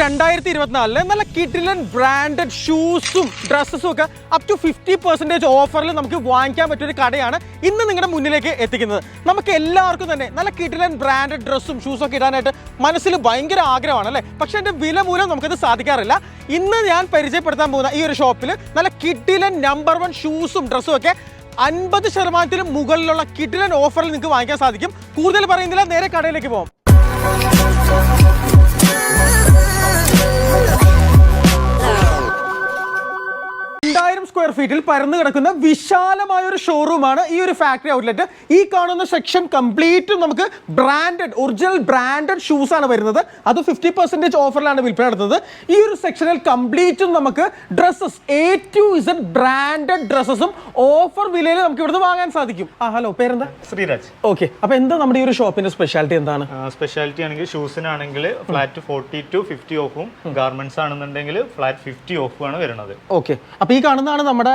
രണ്ടായിരത്തി ഇരുപത്തിനാലിൽ നല്ല കിഡിലൻ ബ്രാൻഡഡ് ഷൂസും ഡ്രസ്സസും ഒക്കെ അപ് ടു ഫിഫ്റ്റി പെർസെന്റേജ് ഓഫറിൽ നമുക്ക് വാങ്ങിക്കാൻ പറ്റിയൊരു കടയാണ് ഇന്ന് നിങ്ങളുടെ മുന്നിലേക്ക് എത്തിക്കുന്നത്. നമുക്ക് എല്ലാവർക്കും തന്നെ നല്ല കിഡിലൻ ബ്രാൻഡഡ് ഡ്രസ്സും ഷൂസും ഒക്കെ ഇടാനായിട്ട് മനസ്സിൽ ഭയങ്കര ആഗ്രഹമാണ് അല്ലേ? പക്ഷേ എന്റെ വില മൂലം നമുക്കത് സാധിക്കാറില്ല. ഇന്ന് ഞാൻ പരിചയപ്പെടുത്താൻ പോകുന്ന ഈ ഒരു ഷോപ്പിൽ നല്ല കിഡിലൻ നമ്പർ വൺ ഷൂസും ഡ്രസ്സും ഒക്കെ അൻപത് ശതമാനത്തിന് മുകളിലുള്ള കിഡിലൻ ഓഫറിൽ നിങ്ങൾക്ക് വാങ്ങിക്കാൻ സാധിക്കും. കൂടുതൽ പറയുന്നില്ല നേരെ കടയിലേക്ക് പോകാം ഫീറ്റിൽ പരന്നു കിടക്കുന്ന വിശാലമായ ഒരു ഷോറൂമാണ് ഈ ഒരു ഫാക്ടറി ഔട്ട്ലെറ്റ് ഈ കാണുന്ന സെക്ഷൻ കംപ്ലീറ്റും നമുക്ക് ബ്രാൻഡഡ് ഒറിജിനൽ ബ്രാൻഡഡ് ഷൂസ് ആണ് വരുന്നത്. അത് ഫിഫ്റ്റി പെർസെന്റേജ് ഓഫറിലാണ് വിൽപ്പന നടത്തുന്നത്. ഈ ഒരു സെക്ഷനിൽ കംപ്ലീറ്റും നമുക്ക് dresses A to Z branded ഡ്രസ്സസും offer വിലയിൽ നമുക്ക് ഇവിടുന്ന് വാങ്ങാൻ സാധിക്കും. ആ ഹലോ പേരെന്താ? ശ്രീരാജ്. ഓക്കെ അപ്പൊ എന്താ നമ്മുടെ ഈ ഒരു ഷോപ്പിന്റെ സ്പെഷ്യാലിറ്റി എന്താണ്? സ്പെഷ്യാലിറ്റി ആണെങ്കിൽ ഷൂസിനാണെങ്കിൽ ഫ്ലാറ്റ് ഫോർട്ടി ടു ഫിഫ്റ്റി ഓഫും ഗാർമെന്റ്സ് ആണെന്നുണ്ടെങ്കിൽ ഫ്ലാറ്റ് ഫിഫ്റ്റി ഓഫും ആണ് വരുന്നത്. ഓക്കെ അപ്പൊ ഈ കാണുന്നതാണ് നമ്മുടെ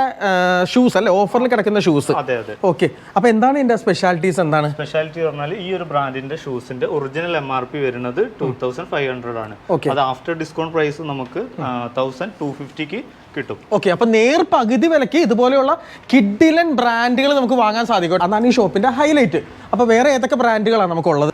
ഷൂസ് അല്ലെ? ഓഫറിൽ കിടക്കുന്ന ഷൂസ് അതെ അതെ. ഓക്കെ അപ്പൊ എന്താണ് ഇതിന്റെ സ്പെഷ്യാലിറ്റീസ് എന്താണ്? സ്പെഷ്യാലിറ്റി പറഞ്ഞാൽ ഈ ഒരു ബ്രാൻഡിന്റെ ഷൂസിന്റെ ഒറിജിനൽ എം ആർ പി വരുന്നത് ടൂ തൗസൻഡ് ഫൈവ് ഹൺഡ്രഡ് ആണ്. അത് ആഫ്റ്റർ ഡിസ്കൗണ്ട് പ്രൈസ് നമുക്ക് തൗസൻഡ് ടു ഫിഫ്റ്റിക്ക് കിട്ടും. ഓക്കെ അപ്പൊ നേർ പകുതി വിലക്ക് ഇതുപോലെയുള്ള കിഡിലൻ ബ്രാൻഡുകൾ നമുക്ക് വാങ്ങാൻ സാധിക്കും. അതാണ് ഈ ഷോപ്പിന്റെ ഹൈലൈറ്റ് അപ്പൊ വേറെ ഏതൊക്കെ ബ്രാൻഡുകളാണ് നമുക്കുള്ളത്?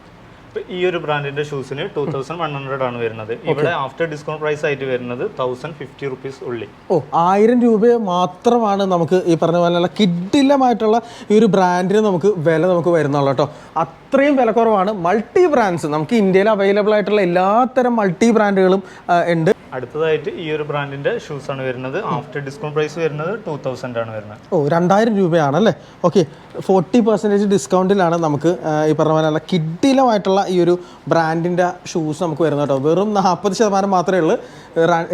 ഈ ഒരു ബ്രാൻഡിന്റെ ഷൂസിന് ടൂ തൗസൻഡ് വൺ ഹൺഡ്രഡ് ആണ് വരുന്നത്. ഇവിടെ ആഫ്റ്റർ ഡിസ്കൗണ്ട് പ്രൈസ് ആയിട്ട് വരുന്നത് തൗസൻഡ് ഫിഫ്റ്റി റുപ്പീസ് ഉള്ളി. ഓ ആയിരം രൂപ മാത്രമാണ് നമുക്ക് ഈ പറഞ്ഞ പോലെയുള്ള കിഡിലമായിട്ടുള്ള ഈ ഒരു ബ്രാൻഡിന് നമുക്ക് വില നമുക്ക് വരുന്നുള്ളൂ കേട്ടോ അത്രയും വിലക്കുറവാണ്. മൾട്ടി ബ്രാൻഡ്സ് നമുക്ക് ഇന്ത്യയിൽ അവൈലബിൾ ആയിട്ടുള്ള എല്ലാത്തരം മൾട്ടി ബ്രാൻഡുകളും ഉണ്ട്. അടുത്തതായിട്ട് ഈ ഒരു ബ്രാൻഡിന്റെ ഷൂസ് ആണ് വരുന്നത്. ആഫ്റ്റർ ഡിസ്കൗണ്ട് പ്രൈസ് വരുന്നത് ടൂ തൗസൻഡ് ആണ് വരുന്നത്. ഓ രണ്ടായിരം രൂപയാണ് അല്ലേ? ഓക്കെ ഫോർട്ടി പെർസെന്റേജ് ഡിസ്കൗണ്ടിലാണ് നമുക്ക് ഈ പറഞ്ഞ പോലെ കിഡിലമായിട്ടുള്ള ഈ ഒരു ബ്രാൻഡിന്റെ ഷൂസ് നമുക്ക് വരുന്നത് കേട്ടോ. വെറും നാൽപ്പത് ശതമാനം മാത്രമേ ഉള്ളൂ.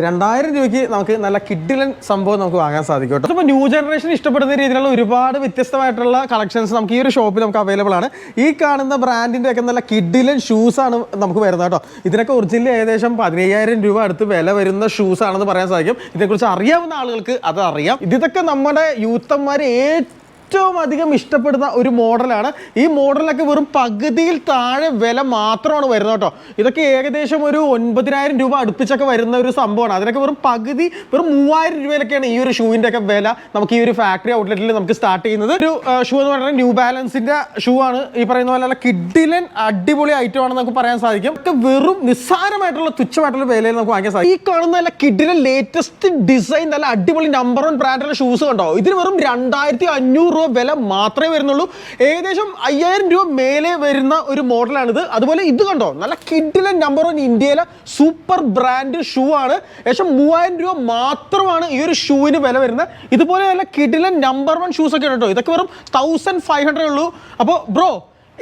രണ്ടായിരം രൂപയ്ക്ക് നമുക്ക് നല്ല കിഡിലൻ സംഭവം നമുക്ക് വാങ്ങാൻ സാധിക്കും കേട്ടോ. അപ്പോൾ ന്യൂ ജനറേഷൻ ഇഷ്ടപ്പെടുന്ന രീതിയിലുള്ള ഒരുപാട് വ്യത്യസ്തമായിട്ടുള്ള കളക്ഷൻസ് നമുക്ക് ഈ ഒരു ഷോപ്പിൽ നമുക്ക് അവൈലബിൾ ആണ്. ഈ കാണുന്ന ബ്രാൻഡിന്റെ ഒക്കെ നല്ല കിഡിലൻ ഷൂസാണ് നമുക്ക് വരുന്നത് കേട്ടോ. ഇതിനൊക്കെ ഒറിജിനൽ ഏകദേശം പതിനയ്യായിരം രൂപ അടുത്ത് വില വരുന്ന ഷൂസ് ആണെന്ന് പറയാൻ സാധിക്കും. ഇതിനെക്കുറിച്ച് അറിയാവുന്ന ആളുകൾക്ക് അത് അറിയാം. ഇതൊക്കെ നമ്മുടെ യൂത്തന്മാരെ ഏറ്റവും അധികം ഇഷ്ടപ്പെടുന്ന ഒരു മോഡലാണ്. ഈ മോഡലൊക്കെ വെറും പകുതിയിൽ താഴെ വില മാത്രമാണ് വരുന്നത് കേട്ടോ. ഇതൊക്കെ ഏകദേശം ഒരു ഒൻപതിനായിരം രൂപ അടുപ്പിച്ചൊക്കെ വരുന്ന ഒരു സംഭവമാണ്. അതിനൊക്കെ വെറും പകുതി വെറും മൂവായിരം രൂപയിലൊക്കെയാണ് ഈ ഒരു ഷൂവിന്റെ ഒക്കെ വില നമുക്ക് ഈ ഒരു ഫാക്ടറി ഔട്ട്ലെറ്റിൽ നമുക്ക് സ്റ്റാർട്ട് ചെയ്യുന്നത്. ഒരു ഷൂ എന്ന് പറയുന്നത് ന്യൂ ബാലൻസിന്റെ ഷൂ ആണ്. ഈ പറയുന്ന പോലെ കിഡിലൻ അടിപൊളി ഐറ്റം ആണെന്ന് നമുക്ക് പറയാൻ സാധിക്കും. ഒക്കെ വെറും നിസ്സാരമായിട്ടുള്ള തുച്ഛമായിട്ടുള്ള വിലയിൽ നമുക്ക് വാങ്ങിക്കാൻ സാധിക്കും. ഈ കാണുന്ന നല്ല കിഡിലെ ലേറ്റസ്റ്റ് ഡിസൈൻ നല്ല അടിപൊളി നമ്പർ വൺ ബ്രാൻഡുള്ള ഷൂസ് കണ്ടോ? ഇതിന് വെറും രണ്ടായിരത്തി അഞ്ഞൂറ് രൂപ വില മാത്രമേ വരുന്നുള്ളൂ. ഏകദേശം അയ്യായിരം രൂപ മേലെ വരുന്ന ഒരു മോഡലാണിത്. അതുപോലെ ഇത് കണ്ടോ? നല്ല കിഡിലെ നമ്പർ വൺ ഇന്ത്യയിലെ സൂപ്പർ ബ്രാൻഡ് ഷൂ ആണ്. ഏകദേശം മൂവായിരം രൂപ മാത്രമാണ് ഈ ഒരു ഷൂവിന് വില വരുന്നത്. ഇതുപോലെ നല്ല കിഡിലെ നമ്പർ വൺ ഷൂസ് ഒക്കെ കേട്ടോ. ഇതൊക്കെ വെറും തൗസൻഡ് ഫൈവ് ഹൺഡ്രഡ് ഉള്ളൂ. അപ്പോൾ ബ്രോ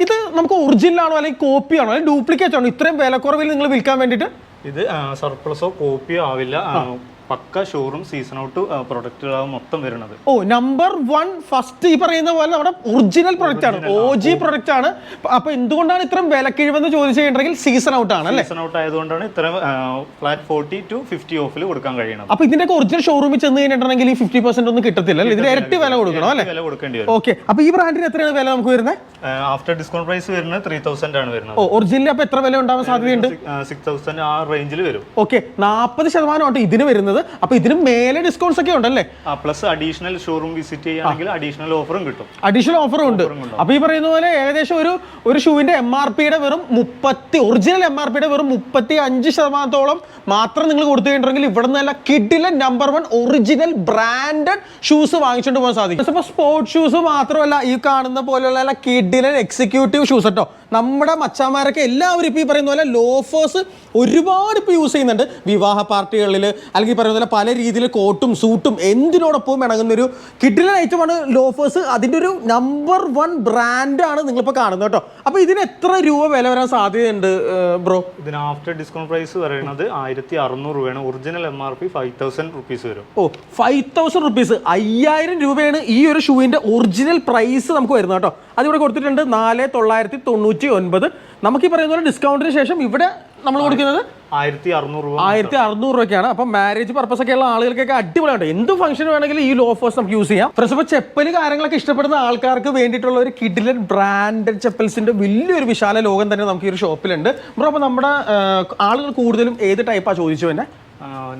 ഇത് നമുക്ക് ഒറിജിനൽ ആണോ അല്ലെങ്കിൽ കോപ്പി ആണോ? അല്ലെങ്കിൽ ഡ്യൂപ്ലിക്കേറ്റ് ആണോ? ഇത്രയും വിലക്കുറവിൽ നിങ്ങൾ വിൽക്കാൻ വേണ്ടിയിട്ട്? ഇത് സർപ്ലസോ കോപ്പിയോ ആവില്ല. പക്ക ഷോറും സീസൺ ഔട്ട് പ്രൊഡക്റ്റുകളാണ് മൊത്തം വരുന്നത്. ഓ നമ്പർ വൺ ഫസ്റ്റ് ഈ പറയുന്ന പോലെ നമ്മുടെ ഒറിജിനൽ പ്രൊഡക്റ്റ് ആണ്. ഒ ജി പ്രൊഡക്റ്റ് ആണ്. അപ്പൊ എന്തുകൊണ്ടാണ് ഇത്രയും വിലക്കിഴിവെന്ന് ചോദിച്ചു കഴിഞ്ഞിട്ടുണ്ടെങ്കിൽ സീസൺ ഔട്ട് ആണ് അല്ലേ? സീസൺ ഔട്ട് ആയതുകൊണ്ടാണ് ഇത്ര ഫ്ലാറ്റ് ഫോർട്ടി ടു ഫിഫ്റ്റി ഓഫിൽ കൊടുക്കാൻ കഴിയണം അപ്പൊ ഇതിന്റെ ഒറിജിനൽ ഷോറൂമിൽ ചെന്ന് കഴിഞ്ഞിട്ടുണ്ടെങ്കിൽ ഈ ഫിഫ്റ്റി പെർസെന്റ് ഒന്നും കിട്ടത്തില്ല അല്ലേ? ഇതിന് ഇരട്ടി വില കൊടുക്കണം അല്ലേ? വില കൊടുക്കേണ്ടി വരും. ഓക്കെ അപ്പൊ ഈ ബ്രാൻഡിന് എത്രയാണ് വില നമുക്ക് വരുന്നത്? ആഫ്റ്റർ ഡിസ്കൗണ്ട് പ്രൈസ് വരുന്നത് ത്രീ തൗസൻഡ് ആണ് വരുന്നത്. ഓ ഒറിജിനൽ അപ്പൊ എത്ര വില ഉണ്ടാവാൻ സാധ്യതയുണ്ട്? സിക്സ് തൗസൻഡ് ആ റേഞ്ചിൽ വരും. ഓക്കെ നാൽപ്പത് ശതമാനം ഇതിന് വരുന്നത്. അപ്പൊ ഇതിന് മേലെ ഡിസ്കൗണ്ട്സ് ഒക്കെ ഉണ്ടല്ലേ? പ്ലസ് അഡീഷണൽ ഷോറൂം വിസിറ്റ് ചെയ്യുകയാണെങ്കിൽ അഡീഷണൽ ഓഫറും കിട്ടും. അഡീഷണൽ ഓഫറും ഉണ്ട്. അപ്പൊ ഈ പറയുന്ന പോലെ ഏകദേശം ഒരു ഒരു ഷൂവിന്റെ എം ആർ പിയുടെ വെറും മുപ്പത്തി ഒറിജിനൽ എം ആർ പിയുടെ വെറും മുപ്പത്തി അഞ്ച് ശതമാനത്തോളം മാത്രം നിങ്ങൾ കൊടുത്തു കഴിഞ്ഞിട്ടുണ്ടെങ്കിൽ ഇവിടെ നിന്നല്ല കിഡിലെ number one original branded shoes വാങ്ങിച്ചുകൊണ്ട് പോകാൻ സാധിക്കും. സ്പോർട്സ് ഷൂസ് മാത്രമല്ല ഈ കാണുന്ന പോലെയുള്ള കിഡിലെ എക്സിക്യൂട്ടീവ് ഷൂസ് കേട്ടോ. നമ്മുടെ മച്ചാമാരൊക്കെ എല്ലാവരും ഇപ്പോൾ ഈ പറയുന്ന പോലെ ലോഫേഴ്സ് ഒരുപാട് ഇപ്പോൾ യൂസ് ചെയ്യുന്നുണ്ട്. വിവാഹ പാർട്ടികളിൽ അല്ലെങ്കിൽ പറയുന്ന പോലെ പല രീതിയിൽ കോട്ടും സൂട്ടും എന്തിനോടൊപ്പവും ഇണങ്ങുന്ന ഒരു കിഡിലൻ ഐറ്റമാണ് ലോഫേഴ്സ് അതിന്റെ ഒരു നമ്പർ വൺ ബ്രാൻഡാണ് നിങ്ങളിപ്പോൾ കാണുന്നത് കേട്ടോ. അപ്പോൾ ഇതിന് എത്ര രൂപ വില വരാൻ സാധ്യതയുണ്ട് ബ്രോ ഇതിന് ആഫ്റ്റർ ഡിസ്കൗണ്ട് പ്രൈസ് പറയുന്നത് ആയിരത്തി അറുന്നൂറ് രൂപയാണ്. Original M R P five thousand rupees വരും. ഓ ഫൈവ് തൗസൻഡ് റുപ്പീസ് അയ്യായിരം രൂപയാണ് ഈ ഒരു ഷൂവിന്റെ ഒറിജിനൽ പ്രൈസ് നമുക്ക് വരുന്നത് കേട്ടോ. അതിവിടെ കൊടുത്തിട്ടുണ്ട് നാല് തൊള്ളായിരത്തി തൊണ്ണൂറ്റി ഒൻപത് നമുക്ക് ഈ പറയുന്ന പോലെ ഡിസ്കൗണ്ടിന് ശേഷം ഇവിടെ നമ്മൾ കൊടുക്കുന്നത് ആയിരത്തി അറുന്നൂറ് രൂപ ആയിരത്തി അറുന്നൂറ് രൂപയ്ക്കാണ്. അപ്പം മാരേജ് പർപ്പസ് ഒക്കെ ഉള്ള ആളുകൾക്കൊക്കെ അടിപൊളിയാണ് എന്ത് ഫംഗ്ഷൻ വേണമെങ്കിലും ഈ ലോ ഓഫേഴ്സ് നമുക്ക് യൂസ് ചെയ്യാം. ഫ്രണ്ട്സ് ഇപ്പോൾ ചെപ്പൽ കാര്യങ്ങളൊക്കെ ഇഷ്ടപ്പെടുന്ന ആൾക്കാർക്ക് വേണ്ടിയിട്ടുള്ള ഒരു കിഡിലൻ ബ്രാൻഡഡ് ചെപ്പൽസിന്റെ വലിയൊരു വിശാല ലോകം തന്നെ നമുക്ക് ഈ ഒരു ഷോപ്പിലുണ്ട് ബ്രോ അപ്പോൾ നമ്മുടെ ആളുകൾ കൂടുതലും ഏത് ടൈപ്പാണ് ചോദിച്ചു തന്നെ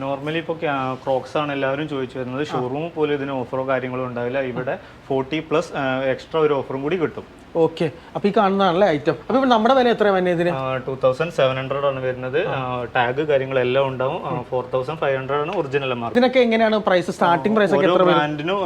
നോർമലി ഇപ്പോൾ ക്രോക്സ് ആണ് എല്ലാവരും ചോദിച്ചു വരുന്നത്. ഷോറൂം പോലും ഇതിന് ഓഫറോ കാര്യങ്ങളോ ഉണ്ടാവില്ല. ഇവിടെ ഫോർട്ടി പ്ലസ് എക്സ്ട്രാ ഒരു ഓഫറും കൂടി കിട്ടും. ഓക്കെ. അപ്പൊ ഈ കാണുന്നതാണല്ലേ ഐറ്റം അപ്പൊ ഇപ്പൊ നമ്മുടെ വില എത്ര വരുന്നത് ഇതിന്? ടൂ തൗസൻഡ് സെവൻ ഹൺഡ്രഡ് ആണ് വരുന്നത്. ടാഗ് കാര്യങ്ങളെല്ലാം ഉണ്ടാവും. ഫോർ തൗസൻഡ് ഫൈവ് ഹൺഡ്രഡ് ആണ് ഒറിജിനൽ ഇതിനൊക്കെ എങ്ങനെയാണ് പ്രൈസ് സ്റ്റാർട്ടിംഗ് പ്രൈസ് ഒക്കെ ബ്രാൻഡിന് എത്ര ബ്രാൻഡിനും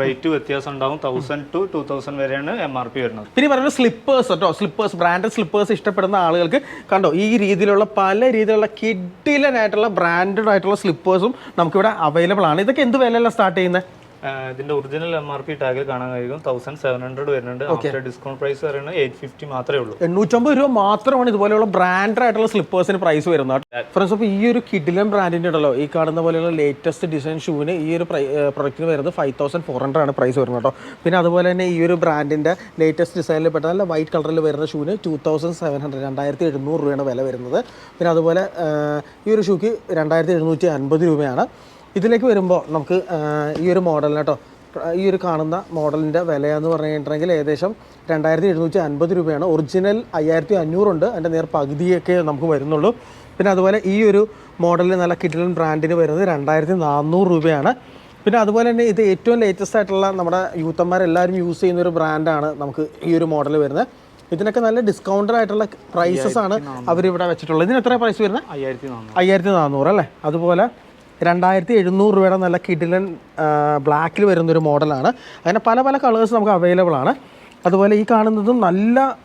റേറ്റ് വ്യത്യാസം ഉണ്ടാവും. തൗസൻഡ് ടു ടു തൗസൻഡ് വരെയാണ് എം ആർ പി വരുന്നത്. പിന്നെ പറയുന്നത് സ്ലിപ്പേഴ്സ് കേട്ടോ. സ്ലിപ്പേഴ്സ് ബ്രാൻഡഡ് സ്ലിപ്പേഴ്സ് ഇഷ്ടപ്പെടുന്ന ആളുകൾക്ക് കണ്ടോ ഈ രീതിയിലുള്ള പല രീതിയിലുള്ള കിഡിലനായിട്ടുള്ള ബ്രാൻഡഡ് ആയിട്ടുള്ള സ്ലിപ്പേഴ്സും നമുക്കിവിടെ അവൈലബിൾ ആണ്. ഇതൊക്കെ എന്ത് വിലയല്ല സ്റ്റാർട്ട് ചെയ്യുന്നത്? ഇതിന്റെ ഒറിജിനൽ എം ആർ പി ടാഗിൽ കാണാൻ കഴിയും. തൗസൻഡ് സെവൻ ഹൺഡ്രഡ് വരുന്നുണ്ട്. ആഫ്റ്റർ ഡിസ്കൗണ്ട് പ്രൈസ് പറയുന്നത് എയ്റ്റ് ഫിഫ്റ്റി മാത്രമേ ഉള്ളൂ. എണ്ണൂറ്റമ്പത് രൂപ മാത്രമാണ് ഇതുപോലെയുള്ള ബ്രാൻഡ് ആയിട്ടുള്ള സ്ലിപ്പേഴ്സിന് പ്രൈസ് വരുന്നത്. ഫ്രണ്ട്സ് അപ്പോൾ ഈ ഒരു കിഡിലൻ ബ്രാൻഡിന്റെ ഉണ്ടല്ലോ ഈ കാണുന്ന പോലെയുള്ള ലേറ്റസ്റ്റ് ഡിസൈൻ ഷൂവിന് ഈ ഒരു പ്രൊഡക്റ്റിന് വരുന്നത് ഫൈവ് തൗസൻഡ് ഫോർ ഹൺഡ്രഡ് ആണ് പ്രൈസ് വരുന്നത് കേട്ടോ. പിന്നെ അതുപോലെ തന്നെ ഈ ഒരു ബ്രാൻഡിന്റെ ലേറ്റസ്റ്റ് ഡിസൈനിൽ പെട്ട നല്ല വൈറ്റ് കളറിൽ വരുന്ന ഷൂവിന് ടു തൗസൻഡ് സെവൻ ഹൺഡ്രഡ് രണ്ടായിരത്തി എഴുന്നൂറ് രൂപയാണ് വില വരുന്നത്. പിന്നെ അതുപോലെ ഈ ഒരു ഷൂക്ക് രണ്ടായിരത്തി എഴുന്നൂറ്റി അൻപത് രൂപയാണ്. ഇതിലേക്ക് വരുമ്പോൾ നമുക്ക് ഈ ഒരു മോഡലിന് കേട്ടോ ഈ ഒരു കാണുന്ന മോഡലിന്റെ വിലയെന്ന് പറഞ്ഞിട്ടുണ്ടെങ്കിൽ ഏകദേശം രണ്ടായിരത്തി എഴുന്നൂറ്റി അൻപത് രൂപയാണ്. ഒറിജിനൽ അയ്യായിരത്തി അഞ്ഞൂറുണ്ട് അതിന്റെ നേർ പകുതിയൊക്കെ നമുക്ക് വരുന്നുള്ളൂ. പിന്നെ അതുപോലെ ഈ ഒരു മോഡലിൽ നല്ല കിഡിലൻ ബ്രാൻഡിന് വരുന്നത് രണ്ടായിരത്തി നാനൂറ് രൂപയാണ്. പിന്നെ അതുപോലെ തന്നെ ഇത് ഏറ്റവും ലേറ്റസ്റ്റ് ആയിട്ടുള്ള നമ്മുടെ യൂത്തന്മാരെല്ലാവരും യൂസ് ചെയ്യുന്ന ഒരു ബ്രാൻഡാണ് നമുക്ക് ഈ ഒരു മോഡൽ വരുന്നത്. ഇതിനൊക്കെ നല്ല ഡിസ്കൗണ്ടഡ് ആയിട്ടുള്ള പ്രൈസസ് ആണ് അവരിവിടെ വെച്ചിട്ടുള്ളത്. ഇതിന് എത്ര പ്രൈസ് വരുന്നത്? അയ്യായിരത്തി നാനൂറ് അയ്യായിരത്തി നാനൂറ് അല്ലേ? അതുപോലെ രണ്ടായിരത്തി എഴുന്നൂറ് രൂപയുടെ നല്ല കിഡിലൻ ബ്ലാക്കിൽ വരുന്നൊരു മോഡലാണ്. അങ്ങനെ പല പല കളേഴ്സ് നമുക്ക് അവൈലബിൾ ആണ്. അതുപോലെ ഈ കാണുന്നതും നല്ല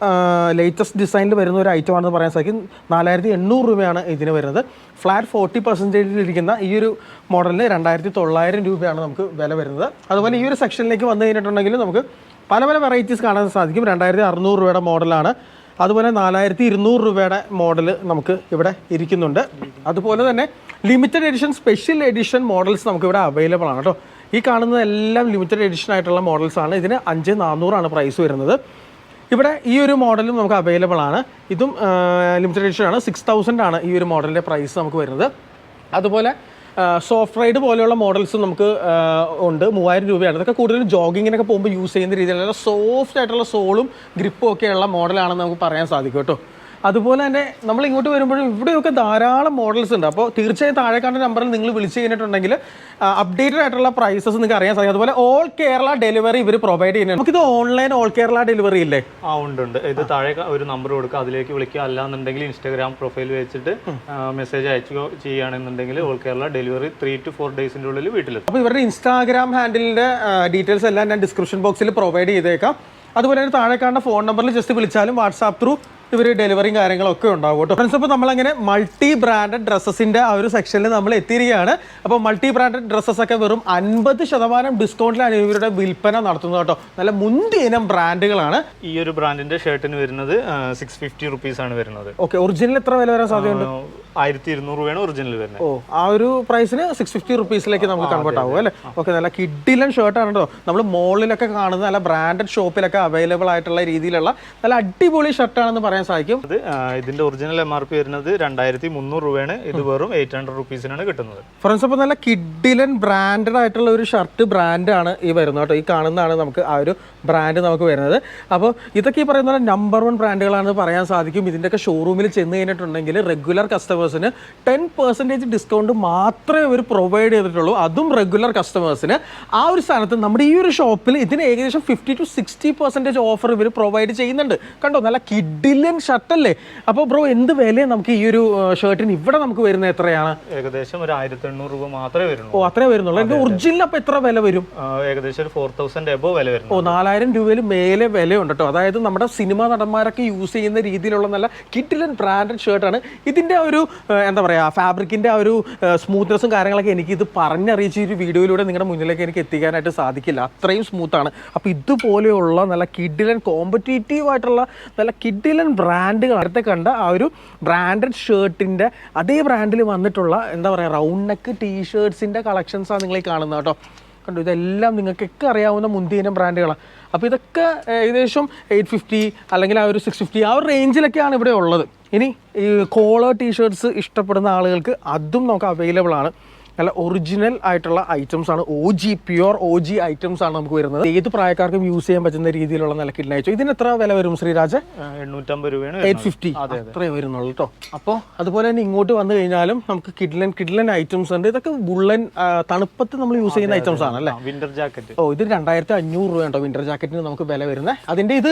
ലേറ്റസ്റ്റ് ഡിസൈനിൽ വരുന്ന ഒരു ഐറ്റം ആണെന്ന് പറയാൻ സാധിക്കും. നാലായിരത്തി എണ്ണൂറ് രൂപയാണ് ഇതിന് വരുന്നത്. ഫ്ലാറ്റ് ഫോർട്ടി പെർസെന്റേജിൽ ഇരിക്കുന്ന ഈ ഒരു മോഡലിന് രണ്ടായിരത്തി തൊള്ളായിരം രൂപയാണ് നമുക്ക് വില വരുന്നത്. അതുപോലെ ഈ ഒരു സെക്ഷനിലേക്ക് വന്നു കഴിഞ്ഞിട്ടുണ്ടെങ്കിൽ നമുക്ക് പല പല വെറൈറ്റീസ് കാണാൻ സാധിക്കും. രണ്ടായിരത്തി അറുന്നൂറ് രൂപയുടെ മോഡലാണ്. അതുപോലെ നാലായിരത്തി ഇരുന്നൂറ് രൂപയുടെ മോഡൽ നമുക്ക് ഇവിടെ ഇരിക്കുന്നുണ്ട്. അതുപോലെ തന്നെ limited edition special edition models നമുക്കിവിടെ അവൈലബിൾ ആണ് കേട്ടോ. ഈ കാണുന്നതെല്ലാം ലിമിറ്റഡ് എഡിഷൻ ആയിട്ടുള്ള മോഡൽസ് ആണ്. ഇതിന് അഞ്ച് നാനൂറാണ് പ്രൈസ് വരുന്നത്. ഇവിടെ ഈ ഒരു മോഡലും നമുക്ക് അവൈലബിൾ ആണ്. ഇതും ലിമിറ്റഡ് എഡിഷൻ ആണ്. സിക്സ് തൗസൻഡ് ആണ് ഈ ഒരു മോഡലിന്റെ പ്രൈസ് നമുക്ക് വരുന്നത്. അതുപോലെ സോഫ്റ്റ് റൈഡ് പോലെയുള്ള മോഡൽസ് നമുക്ക് ഉണ്ട്. മൂവായിരം രൂപയാണ്. ഇതൊക്കെ കൂടുതലും ജോഗിങ്ങിനൊക്കെ പോകുമ്പോൾ യൂസ് ചെയ്യുന്ന രീതിയിലുള്ള സോഫ്റ്റ് ആയിട്ടുള്ള സോളും ഗ്രിപ്പും ഒക്കെയുള്ള മോഡലാണെന്ന് നമുക്ക് പറയാൻ സാധിക്കും കേട്ടോ. അതുപോലെ തന്നെ നമ്മൾ ഇങ്ങോട്ട് വരുമ്പോഴും ഇവിടെയൊക്കെ ധാരാളം മോഡൽസ് ഉണ്ട്. അപ്പോൾ തീർച്ചയായും താഴെ നമ്പറിൽ നിങ്ങൾ വിളിച്ചു കഴിഞ്ഞിട്ടുണ്ടെങ്കിൽ അപ്ഡേറ്റഡ് ആയിട്ടുള്ള പ്രൈസസ് നിങ്ങൾക്ക് അറിയാൻ സാധിക്കും. അതുപോലെ ഓൾ കേരള ഡെലിവറി ഇവർ പ്രൊവൈഡ് ചെയ്യുന്നുണ്ട്. നമുക്കിത് ഓൺലൈൻ ഓൾ കേരള ഡെലിവറി ഇല്ലേ? ആ ഉണ്ട് ഉണ്ട്. ഇത് താഴെ ഒരു നമ്പർ കൊടുക്കുക. അതിലേക്ക് വിളിക്കുക. അല്ലാന്നുണ്ടെങ്കിൽ ഇൻസ്റ്റാഗ്രാം പ്രൊഫൈൽ വെച്ചിട്ട് മെസ്സേജ് അയച്ചു ചെയ്യുകയാണെന്നുണ്ടെങ്കിൽ all Kerala delivery three to four ഡേയ്സിന്റെ ഉള്ളിൽ വീട്ടിലെത്തും. അപ്പോൾ ഇവരുടെ ഇൻസ്റ്റാഗ്രാം ഹാൻഡിലിന്റെ ഡീറ്റെയിൽസ് എല്ലാം ഞാൻ ഡിസ്ക്രിപ്ഷൻ ബോക്സിൽ പ്രൊവൈഡ് ചെയ്തേക്കാം. അതുപോലെ തന്നെ താഴെ കാണുന്ന ഫോൺ നമ്പറിൽ ജസ്റ്റ് വിളിച്ചാലും വാട്സാപ്പ് ത്രൂ ഇവർ ഡെലിവറിയും കാര്യങ്ങളൊക്കെ ഉണ്ടാവും കേട്ടോ. ഫ്രണ്ട്സ് അപ്പോൾ നമ്മളങ്ങനെ മൾട്ടി ബ്രാൻഡഡ് ഡ്രസ്സസിന്റെ ആ ഒരു സെക്ഷനിൽ നമ്മൾ എത്തിയിരിക്കുകയാണ്. അപ്പോൾ മൾട്ടി ബ്രാൻഡഡ് ഡ്രസ്സസ് ഒക്കെ വെറും അൻപത് ശതമാനം ഡിസ്കൗണ്ടിലാണ് ഇവരുടെ വിൽപ്പന നടത്തുന്നത് കേട്ടോ. നല്ല മുന്തിയ ഇനം ബ്രാൻഡുകളാണ് ഈ ഒരു ബ്രാൻഡിന്റെ ഷർട്ടിന് വരുന്നത് സിക്സ് ഫിഫ്റ്റി റുപ്പീസ് ആണ് വരുന്നത്. ഓക്കെ ഒറിജിനൽ എത്ര വില വരാൻ സാധ്യതയുണ്ട്? ആയിരത്തി ഇരുന്നൂറ് രൂപയാണ് ഒറിജിനൽ വരുന്നത്. ഓ ആ ഒരു പ്രൈസിന് സിക്സ് ഫിഫ്റ്റി റുപ്പീസിലേക്ക് നമുക്ക് കൺവേർട്ട് ആവും അല്ലേ? ഓക്കെ നല്ല കിഡിലൻ ഷർട്ടാണ് കേട്ടോ. നമ്മൾ മോളിലൊക്കെ കാണുന്ന നല്ല ബ്രാൻഡഡ് ഷോപ്പിലൊക്കെ അവൈലബിൾ ആയിട്ടുള്ള രീതിയിലുള്ള നല്ല അടിപൊളി ഷർട്ടാണെന്ന് പറയാൻ സാധിക്കും അത് ഇതിന്റെ ഒറിജിനൽ എം ആർ പി വരുന്നത് രണ്ടായിരത്തി മുന്നൂറ് രൂപയാണ്. ഇത് വെറും എയ്റ്റ് ഹൺഡ്രഡ് റുപ്പീസിനാണ് കിട്ടുന്നത്. ഫ്രണ്ട്സ് അപ്പോൾ നല്ല കിഡിലൻ ബ്രാൻഡഡ് ആയിട്ടുള്ള ഒരു ഷർട്ട് ബ്രാൻഡാണ് ഈ വരുന്നത് കേട്ടോ. ഈ കാണുന്നതാണ് നമുക്ക് ആ ഒരു ബ്രാൻഡ് നമുക്ക് വരുന്നത്. അപ്പോൾ ഇതൊക്കെ ഈ പറയുന്ന പോലെ നമ്പർ വൺ ബ്രാൻഡുകളാണെന്ന് പറയാൻ സാധിക്കും. ഇതിന്റെയൊക്കെ ഷോറൂമിൽ ചെന്ന് കഴിഞ്ഞിട്ടുണ്ടെങ്കിൽ റെഗുലർ കസ്റ്റമേഴ്സിന് ടെൻ പെർസെന്റേജ് ഡിസ്കൗണ്ട് മാത്രമേ അവർ പ്രൊവൈഡ് ചെയ്തിട്ടുള്ളൂ. അതും റെഗുലർ കസ്റ്റമേഴ്സിന് ആ ഒരു സ്ഥാനത്ത് നമ്മുടെ ഈ ഒരു ഷോപ്പിൽ ഇതിന് ഏകദേശം fifty to sixty percentage offer ഇവർ പ്രൊവൈഡ് ചെയ്യുന്നുണ്ട്. കണ്ടോ? നല്ല കിഡിലൻ ഷർട്ടല്ലേ അപ്പോൾ ബ്രോ എന്ത് വിലയാണ് നമുക്ക് ഈ ഒരു ഷർട്ടിന് ഇവിടെ നമുക്ക് വരുന്നത് എത്രയാണ്? ഏകദേശം ഒരു ആയിരത്തി എണ്ണൂറ് രൂപ മാത്രമേ വരുന്നുള്ളൂ. ഓ അത്രേ വരുന്നുള്ളൂ. എന്റെ ഒറിജിനൽ അപ്പോൾ എത്ര വില വരും? ഏകദേശം ഒരു ഫോർ തൗസൻഡ് എബോ വില വരും ഓ നാലായിരം രൂപയിൽ മേലെ വിലയുണ്ട് കേട്ടോ അതായത് നമ്മുടെ സിനിമാ നടന്മാരൊക്കെ യൂസ് ചെയ്യുന്ന രീതിയിലുള്ള നല്ല കിറ്റിലൻ ബ്രാൻഡഡ് ഷർട്ടാണ് ഇതിന്റെ ഇതിന്റെ ഒരു എന്താ പറയുക ഫാബ്രിക്കിന്റെ ആ ഒരു സ്മൂത്ത്നെസ്സും കാര്യങ്ങളൊക്കെ എനിക്ക് ഇത് പറഞ്ഞറിയിച്ച് ഒരു വീഡിയോയിലൂടെ നിങ്ങളുടെ മുന്നിലേക്ക് എനിക്ക് എത്തിക്കാനായിട്ട് സാധിക്കില്ല. അത്രയും സ്മൂത്താണ് അപ്പോൾ ഇതുപോലെയുള്ള നല്ല കിഡിലൻ കോമ്പറ്റേറ്റീവ് ആയിട്ടുള്ള നല്ല കിഡിലൻ ബ്രാൻഡുകൾ അടുത്ത കണ്ട ആ ഒരു ബ്രാൻഡഡ് ഷർട്ടിന്റെ അതേ ബ്രാൻഡിൽ വന്നിട്ടുള്ള എന്താ പറയുക റൗണ്ട് നെക്ക് ടീഷർട്സിന്റെ കളക്ഷൻസാണ് നിങ്ങൾ ഈ കാണുന്നത് കേട്ടോ. കണ്ടു ഇതെല്ലാം നിങ്ങൾക്കൊക്കെ അറിയാവുന്ന മുന്തിയിനം ബ്രാൻഡുകളാണ് അപ്പോൾ ഇതൊക്കെ ഏകദേശം എയ്റ്റ് ഫിഫ്റ്റി അല്ലെങ്കിൽ ആ ഒരു സിക്സ് ഫിഫ്റ്റി ആ ഒരു റേഞ്ചിലൊക്കെയാണ് ഇവിടെ ഉള്ളത്. ഇനി ഈ കോളർ ടീഷർട്സ് ഇഷ്ടപ്പെടുന്ന ആളുകൾക്ക് അതും നമുക്ക് അവൈലബിൾ ആണ്. നല്ല ഒറിജിനൽ ആയിട്ടുള്ള ഐറ്റംസ് ആണ്. O G pure O G items ആണ് നമുക്ക് വരുന്നത്. ഏത് പ്രായക്കാർക്കും യൂസ് ചെയ്യാൻ പറ്റുന്ന രീതിയിലുള്ള നല്ല അയച്ചു? ഇതിന് എത്ര വില വരും ശ്രീരാജ്? എണ്ണൂറ്റമ്പത് രൂപയാണ് എയ്റ്റ് ഫിഫ്റ്റി അത്രേ വരുന്നുള്ളൂ കേട്ടോ അപ്പോൾ അതുപോലെ തന്നെ ഇങ്ങോട്ട് വന്നു കഴിഞ്ഞാലും നമുക്ക് കിഡ്ലൻ കിഡ്ലൻ ഐറ്റംസ് ഉണ്ട്. ഇതൊക്കെ ബുള്ളൻ തണുപ്പത്ത് നമ്മൾ യൂസ് ചെയ്യുന്ന ഐറ്റംസ് ആണ് അല്ലേ വിന്റർ ജാക്കറ്റ് ഓ ഇത് രണ്ടായിരത്തി അഞ്ഞൂറ് രൂപ ഉണ്ടോ വിന്റർ ജാക്കറ്റിന് നമുക്ക് വില വരുന്നത്. അതിന്റെ ഇത്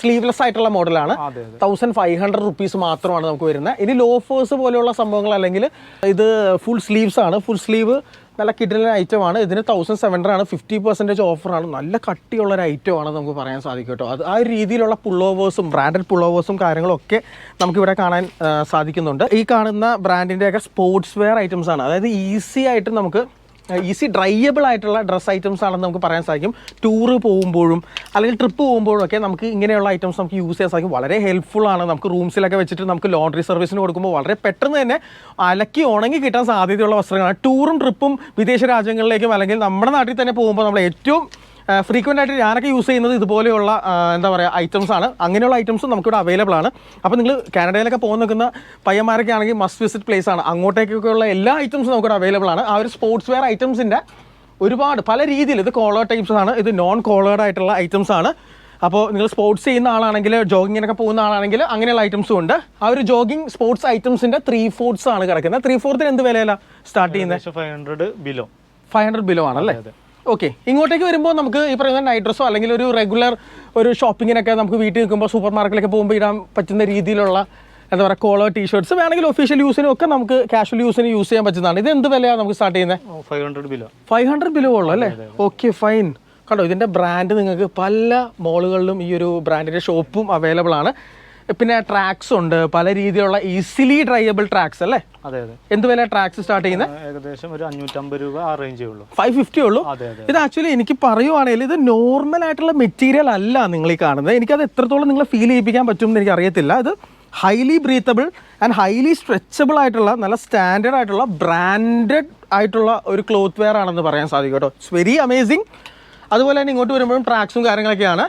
സ്ലീവ്ലെസ് ആയിട്ടുള്ള മോഡലാണ് തൗസൻഡ് ഫൈവ് ഹൺഡ്രഡ് റുപ്പീസ് മാത്രമാണ് നമുക്ക് വരുന്നത്. ഇനി ലോഫേഴ്സ് പോലെയുള്ള സംഭവങ്ങൾ അല്ലെങ്കിൽ ഇത് ഫുൾ സ്ലീവ്സ് ആണ്. ഫുൾ സ്ലീവ് നല്ല കിഡിലെ ഐറ്റമാണ് ഇതിന് തൗസൻഡ് സെവൻ ആണ്. ഫിഫ്റ്റി പെർസെന്റേജ് ഓഫറാണ് നല്ല കട്ടിയുള്ള ഒരു ഐറ്റം ആണ് നമുക്ക് പറയാൻ സാധിക്കും കേട്ടോ. അത് ആ രീതിയിലുള്ള പുള്ളോവേഴ്സും ബ്രാൻഡഡ് പുള്ളോവേഴ്സും കാര്യങ്ങളൊക്കെ നമുക്കിവിടെ കാണാൻ സാധിക്കുന്നുണ്ട്. ഈ കാണുന്ന ബ്രാൻഡിന്റെയൊക്കെ സ്പോർട്സ് വെയർ ഐറ്റംസ് ആണ്. അതായത് ഈസി ആയിട്ട് നമുക്ക് ഈസി ഡ്രൈയബിൾ ആയിട്ടുള്ള ഡ്രസ് ഐറ്റംസ് ആണെന്ന് നമുക്ക് പറയാൻ സാധിക്കും. ടൂറ് പോകുമ്പോഴും അല്ലെങ്കിൽ ട്രിപ്പ് പോകുമ്പോഴും ഒക്കെ നമുക്ക് ഇങ്ങനെയുള്ള ഐറ്റംസ് നമുക്ക് യൂസ് ചെയ്യാൻ സാധിക്കും. വളരെ ഹെൽപ്ഫുൾ ആണ്. നമുക്ക് റൂംസിലൊക്കെ വെച്ചിട്ട് നമുക്ക് ലോണ്ടറി സർവീസിന് കൊടുക്കുമ്പോൾ വളരെ പെട്ടെന്ന് തന്നെ അലക്കി ഉണങ്ങി കിട്ടാൻ സാധ്യതയുള്ള വസ്ത്രങ്ങളാണ്. ടൂറും ട്രിപ്പും വിദേശ രാജ്യങ്ങളിലേക്കും അല്ലെങ്കിൽ നമ്മുടെ നാട്ടിൽ തന്നെ പോകുമ്പോൾ നമ്മൾ ഏറ്റവും ഫ്രീക്വന്റ് ആയിട്ട് ഞാനൊക്കെ യൂസ് ചെയ്യുന്നത് ഇതുപോലെയുള്ള എന്താ പറയുക ഐറ്റംസ് ആണ്. അങ്ങനെയുള്ള ഐറ്റംസും നമുക്കിവിടെ അവൈലബിൾ ആണ്. അപ്പോൾ നിങ്ങൾ കാനഡയിലൊക്കെ പോകുന്ന നിൽക്കുന്ന പയ്യന്മാരൊക്കെ ആണെങ്കിൽ മസ്റ്റ് വിസിറ്റ് പ്ലേസ് ആണ്. അങ്ങോട്ടേക്കൊക്കെയുള്ള എല്ലാ ഐറ്റംസും നമുക്കിവിടെ അവൈലബിൾ ആണ്. ആ ഒരു സ്പോർട്സ് വെയർ ഐറ്റംസിന്റെ ഒരുപാട് പല രീതിയിൽ ഇത് കോളർ ടൈപ്സ് ആണ്. ഇത് നോൺ കോളേർഡ് ആയിട്ടുള്ള ഐറ്റംസ് ആണ്. അപ്പോൾ നിങ്ങൾ സ്പോർട്സ് ചെയ്യുന്ന ആളാണെങ്കിൽ ജോഗിങ്ങിനൊക്കെ പോകുന്ന ആളാണെങ്കിൽ അങ്ങനെയുള്ള ഐറ്റംസും ഉണ്ട്. ആ ഒരു ജോഗിങ് സ്പോർട്സ് ഐറ്റംസിന്റെ ത്രീ ഫോർത്ത്സ് ആണ് കിടക്കുന്നത്. ത്രീ ഫോർത്തിന് എന്ത് വിലയല്ല സ്റ്റാർട്ട് ചെയ്യുന്നത്? Five hundred below five hundred below ആണല്ലേ? ഓക്കെ ഇങ്ങോട്ടേക്ക് വരുമ്പോൾ നമുക്ക് ഈ പറയുന്ന നൈറ്റ് ഡ്രസ്സോ അല്ലെങ്കിൽ ഒരു റെഗുലർ ഒരു ഷോപ്പിങ്ങിനൊക്കെ നമുക്ക് വീട്ടിൽ നിൽക്കുമ്പോൾ സൂപ്പർ മാർക്കറ്റിലൊക്കെ പോകുമ്പോൾ ഇടാൻ പറ്റുന്ന രീതിയിലുള്ള എന്താ പറയുക കോളർ ടീഷർട്സ് വേണമെങ്കിൽ ഒഫീഷ്യൽ യൂസിനും ഒക്കെ നമുക്ക് കാഷ്വൽ യൂസിന് യൂസ് ചെയ്യാൻ പറ്റുന്നതാണ്. ഇത് എന്ത് വിലയാണ് നമുക്ക് സ്റ്റാർട്ട് ചെയ്യുന്നത് five hundred below five hundred below ഉള്ളു അല്ലേ? ഓക്കെ ഫൈൻ കണ്ടോ ഇതിന്റെ ബ്രാൻഡ് നിങ്ങൾക്ക് പല മോളുകളിലും ഈ ഒരു ബ്രാൻഡിന്റെ ഷോപ്പും അവൈലബിൾ ആണ്. പിന്നെ ട്രാക്സ് ഉണ്ട് പല രീതിയിലുള്ള ഈസിലി ഡ്രൈയബിൾ ട്രാക്സ് അല്ലേ? അതെ അതെ. എന്ത് വില ട്രാക്സ് സ്റ്റാർട്ട് ചെയ്യുന്നത് ഏകദേശം ഒരു അഞ്ഞൂറ്റമ്പത് രൂപ ആ റേഞ്ചേ ഉള്ളൂ. ഫൈവ് ഫിഫ്റ്റി ഉള്ളൂ? അതെ അതെ ഇത് ആക്ച്വലി എനിക്ക് പറയുവാണെങ്കിൽ ഇത് നോർമൽ ആയിട്ടുള്ള മെറ്റീരിയൽ അല്ല നിങ്ങൾ ഈ കാണുന്നത്. എനിക്കത് എത്രത്തോളം നിങ്ങളെ ഫീൽ ചെയ്യിപ്പിക്കാൻ പറ്റുമെന്ന് എനിക്ക് അറിയത്തില്ല. ഇത് highly breathable and highly stretchable ആയിട്ടുള്ള നല്ല സ്റ്റാൻഡേർഡ് ആയിട്ടുള്ള ബ്രാൻഡഡ് ആയിട്ടുള്ള ഒരു ക്ലോത്ത് വെയർ ആണെന്ന് പറയാൻ സാധിക്കും കേട്ടോ. ഇറ്റ്സ് വെരി അമേസിങ് അതുപോലെ തന്നെ ഇങ്ങോട്ട് വരുമ്പോഴും ട്രാക്സും കാര്യങ്ങളൊക്കെയാണ്.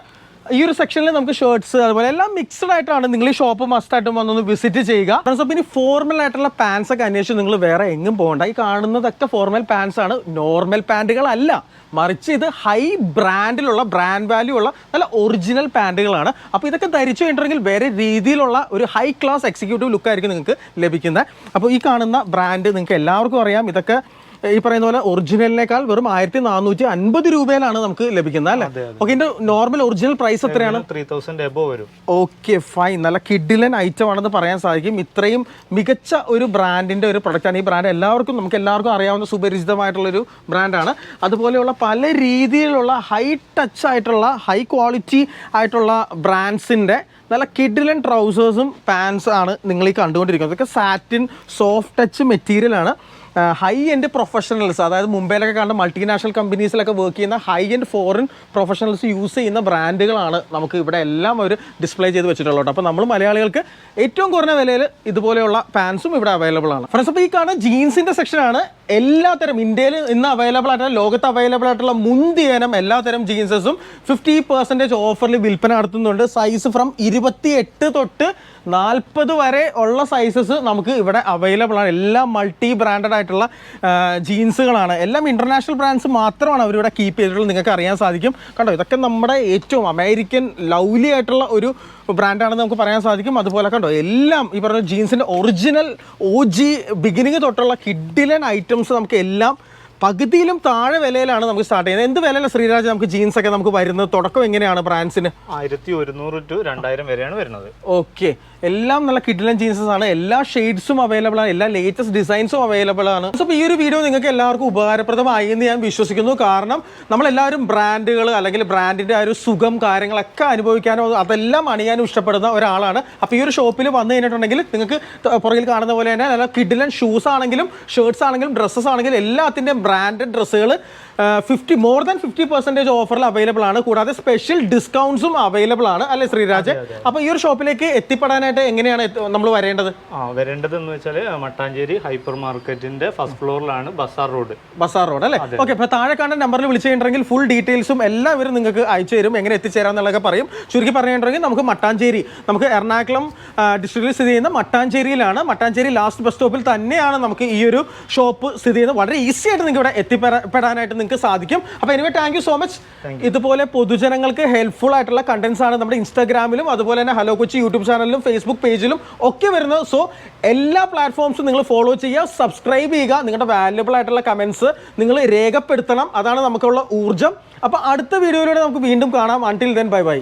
ഈ ഒരു സെക്ഷനിൽ നമുക്ക് ഷർട്ട്സ് അതുപോലെ എല്ലാം മിക്സ്ഡ് ആയിട്ടാണ് നിങ്ങൾ ഈ ഷോപ്പ് മസ്റ്റ് മസ്റ്റായിട്ടും വന്നൊന്ന് വിസിറ്റ് ചെയ്യുക. അപ്പോൾ ഇനി ഫോർമൽ ആയിട്ടുള്ള പാൻസ് ഒക്കെ അന്വേഷിച്ച് നിങ്ങൾ വേറെ എങ്ങും പോകണ്ട. ഈ കാണുന്നതൊക്കെ ഫോർമൽ പാൻസ് ആണ്. നോർമൽ പാന്റുകളല്ല മറിച്ച് ഇത് ഹൈ ബ്രാൻഡിലുള്ള ബ്രാൻഡ് വാല്യൂ ഉള്ള നല്ല ഒറിജിനൽ പാന്റുകളാണ് അപ്പോൾ ഇതൊക്കെ ധരിച്ചു കഴിഞ്ഞിട്ടുണ്ടെങ്കിൽ വേറെ രീതിയിലുള്ള ഒരു ഹൈ ക്ലാസ് എക്സിക്യൂട്ടീവ് ലുക്കായിരിക്കും നിങ്ങൾക്ക് ലഭിക്കുന്നത്. അപ്പോൾ ഈ കാണുന്ന ബ്രാൻഡ് നിങ്ങൾക്ക് എല്ലാവർക്കും അറിയാം. ഇതൊക്കെ ഈ പറയുന്ന പോലെ ഒറിജിനലിനേക്കാൾ വെറും ആയിരത്തി നാനൂറ്റി അൻപത് രൂപയിലാണ് നമുക്ക് ലഭിക്കുന്നത് അല്ലേ? ഓക്കെ ഇതിന്റെ നോർമൽ ഒറിജിനൽ പ്രൈസ് എത്രയാണ്? ത്രീ തൗസൻഡ് എബോ വരും. ഓക്കെ ഫൈൻ നല്ല കിഡിലൻ ഐറ്റം ആണെന്ന് പറയാൻ സാധിക്കും. ഇത്രയും മികച്ച ഒരു ബ്രാൻഡിന്റെ ഒരു പ്രൊഡക്റ്റാണ് ഈ ബ്രാൻഡ് എല്ലാവർക്കും നമുക്ക് എല്ലാവർക്കും അറിയാവുന്ന സുപരിചിതമായിട്ടുള്ളൊരു ബ്രാൻഡാണ് അതുപോലെയുള്ള പല രീതിയിലുള്ള ഹൈ ടച്ച് ആയിട്ടുള്ള ഹൈ ക്വാളിറ്റി ആയിട്ടുള്ള ബ്രാൻഡ്സിന്റെ നല്ല കിഡിലൻ ട്രൗസേഴ്സും പാൻസ് ആണ് നിങ്ങൾ ഈ കണ്ടുകൊണ്ടിരിക്കുന്നത്. ഇതൊക്കെ സാറ്റിൻ സോഫ്റ്റ് ടച്ച് മെറ്റീരിയൽ ആണ്. ഹൈ എൻഡ് പ്രൊഫഷണൽസ് അതായത് മുംബൈയിലൊക്കെ കണ്ട മൾട്ടിനാഷണൽ കമ്പനീസിലൊക്കെ വർക്ക് ചെയ്യുന്ന high end foreign professionals use ചെയ്യുന്ന ബ്രാൻഡുകളാണ് നമുക്ക് ഇവിടെ എല്ലാം അവർ ഡിസ്പ്ലേ ചെയ്ത് വെച്ചിട്ടുള്ളത് അപ്പോൾ നമ്മൾ മലയാളികൾക്ക് ഏറ്റവും കുറഞ്ഞ വിലയിൽ ഇതുപോലെയുള്ള പാൻസും ഇവിടെ അവൈലബിൾ ആണ്. ഫ്രണ്ട്സ് അപ്പോൾ ഈ കാണുന്ന ജീൻസിന്റെ സെക്ഷനാണ് എല്ലാത്തരം ഇന്ത്യയിൽ ഇന്ന് അവൈലബിൾ ആയിട്ടുള്ള ലോകത്ത് അവൈലബിൾ ആയിട്ടുള്ള മുന്തിയനം എല്ലാത്തരം ജീൻസസും ഫിഫ്റ്റി പെർസെന്റേജ് ഓഫറിൽ വിൽപ്പന നടത്തുന്നുണ്ട്. സൈസ് ഫ്രം ഇരുപത്തി എട്ട് തൊട്ട് നാൽപ്പത് വരെ ഉള്ള സൈസസ് നമുക്ക് ഇവിടെ അവൈലബിൾ ആണ്. എല്ലാം മൾട്ടി ബ്രാൻഡഡ് ആയിട്ടുള്ള ജീൻസുകളാണ്. എല്ലാം ഇന്റർനാഷണൽ ബ്രാൻഡ്സ് മാത്രമാണ് അവരിവിടെ കീപ്പ് ചെയ്തിട്ടുള്ളത്. നിങ്ങൾക്ക് അറിയാൻ സാധിക്കും. കണ്ടോ ഇതൊക്കെ നമ്മുടെ ഏറ്റവും അമേരിക്കൻ ലൗലി ആയിട്ടുള്ള ഒരു ബ്രാൻഡാണെന്ന് നമുക്ക് പറയാൻ സാധിക്കും. അതുപോലെ കണ്ടോ എല്ലാം ഈ പറഞ്ഞ ജീൻസിന്റെ ഒറിജിനൽ ഒ ജി ബിഗിനിങ് തൊട്ടുള്ള കിഡിലൻ ഐറ്റംസ് നമുക്ക് എല്ലാം പകുതിയിലും താഴെ വിലയിലാണ് നമുക്ക് സ്റ്റാർട്ട് ചെയ്യുന്നത്. എന്ത് വിലയിലാണ് ശ്രീരാജ് നമുക്ക് ജീൻസ് ഒക്കെ നമുക്ക് വരുന്നത്? തുടക്കം എങ്ങനെയാണ് ബ്രാൻഡ്സിന് ആയിരത്തി ഒരുന്നൂറ് ടു രണ്ടായിരം വരെയാണ് വരുന്നത്. ഓക്കെ എല്ലാം നല്ല കിഡ്ലൻ ജീൻസസ് ആണ്. എല്ലാ ഷെയ്ഡ്സും അവൈലബിൾ ആണ്. എല്ലാ ലേറ്റസ്റ്റ് ഡിസൈൻസും അവൈലബിൾ ആണ്. അപ്പോൾ ഈ ഒരു വീഡിയോ നിങ്ങൾക്ക് എല്ലാവർക്കും ഉപകാരപ്രദമായി എന്ന് ഞാൻ വിശ്വസിക്കുന്നു. കാരണം നമ്മളെല്ലാവരും ബ്രാൻഡുകൾ അല്ലെങ്കിൽ ബ്രാൻഡിന്റെ ആ ഒരു സുഖം കാര്യങ്ങളൊക്കെ അനുഭവിക്കാനോ അതെല്ലാം അണിയാനും ഇഷ്ടപ്പെടുന്ന ഒരാളാണ്. അപ്പോൾ ഈ ഒരു ഷോപ്പിൽ വന്നു കഴിഞ്ഞിട്ടുണ്ടെങ്കിൽ നിങ്ങൾക്ക് പുറകിൽ കാണുന്ന പോലെ തന്നെ നല്ല കിഡ്ലൻ ഷൂസ് ആണെങ്കിലും ഷർട്ട്സ് ആണെങ്കിലും ഡ്രസ്സസ് ആണെങ്കിലും എല്ലാത്തിന്റെയും ബ്രാൻഡഡ് ഡ്രസ്സുകൾ fifty more than fifty percentage ഓഫറിൽ അവൈലബിൾ ആണ്. കൂടാതെ സ്പെഷ്യൽ ഡിസ്കൗണ്ട്സും അവൈലബിൾ ആണ്. അല്ലേ ശ്രീരാജ്? അപ്പോൾ ഈ ഒരു ഷോപ്പിലേക്ക് എത്തിപ്പെടാനായിട്ട് എത്താനായിട്ട് എങ്ങനെയാണ് നമ്മൾ വരേണ്ടത്? ആ വരേണ്ടത് എന്ന് വെച്ചാൽ മട്ടാഞ്ചേരി ഹൈപ്പർ മാർക്കറ്റിന്റെ ഫസ്റ്റ് ഫ്ലോറിലാണ് ബസാർ റോഡ്. ബസാർ റോഡ് അല്ലേ? ഓക്കെ അപ്പോൾ താഴെ കാണുന്ന നമ്പറിൽ വിളിച്ചു കഴിഞ്ഞിട്ടുണ്ടെങ്കിൽ ഫുൾ ഡീറ്റെയിൽസും എല്ലാം എല്ലാവരും നിങ്ങൾക്ക് അയച്ചു തരും. എങ്ങനെ എത്തിച്ചേരാന്നുള്ളതൊക്കെ പറയും. ചുരുക്കി പറഞ്ഞിട്ടുണ്ടെങ്കിൽ നമുക്ക് മട്ടാഞ്ചേരി നമുക്ക് എറണാകുളം ഡിസ്ട്രിക്റ്റിൽ സ്ഥിതി ചെയ്യുന്ന മട്ടാഞ്ചേരിയിലാണ്. മട്ടാഞ്ചേരി ലാസ്റ്റ് ബസ് സ്റ്റോപ്പിൽ തന്നെയാണ് നമുക്ക് ഈ ഒരു ഷോപ്പ് സ്ഥിതി ചെയ്യുന്നത്. വളരെ ഈസി ആയിട്ട് നിങ്ങൾക്ക് ഇവിടെ എത്തിപ്പെടാനായിട്ട് നിങ്ങൾക്ക് സാധിക്കും. അപ്പോൾ എനിവേ താങ്ക് സോ മച്ച് ഇതുപോലെ പൊതുജനങ്ങൾക്ക് ഹെൽപ്ഫുൾ ആയിട്ടുള്ള കണ്ടന്റ്സ് ആണ് നമ്മുടെ ഇൻസ്റ്റാഗ്രാമിലും അതുപോലെ തന്നെ ഹലോ കൊച്ചി യൂട്യൂബ് ചാനലിലും ഫേസ്ബുക്ക് പേജിലും ഒക്കെ വരുന്നത്. സോ എല്ലാ പ്ലാറ്റ്ഫോംസും നിങ്ങൾ ഫോളോ ചെയ്യുക സബ്സ്ക്രൈബ് ചെയ്യുക. നിങ്ങളുടെ വാല്യുബിൾ ആയിട്ടുള്ള കമൻസ് നിങ്ങൾ രേഖപ്പെടുത്തണം. അതാണ് നമുക്കുള്ള ഊർജം. അപ്പോൾ അടുത്ത വീഡിയോയിലൂടെ നമുക്ക് വീണ്ടും കാണാം. Until then bye bye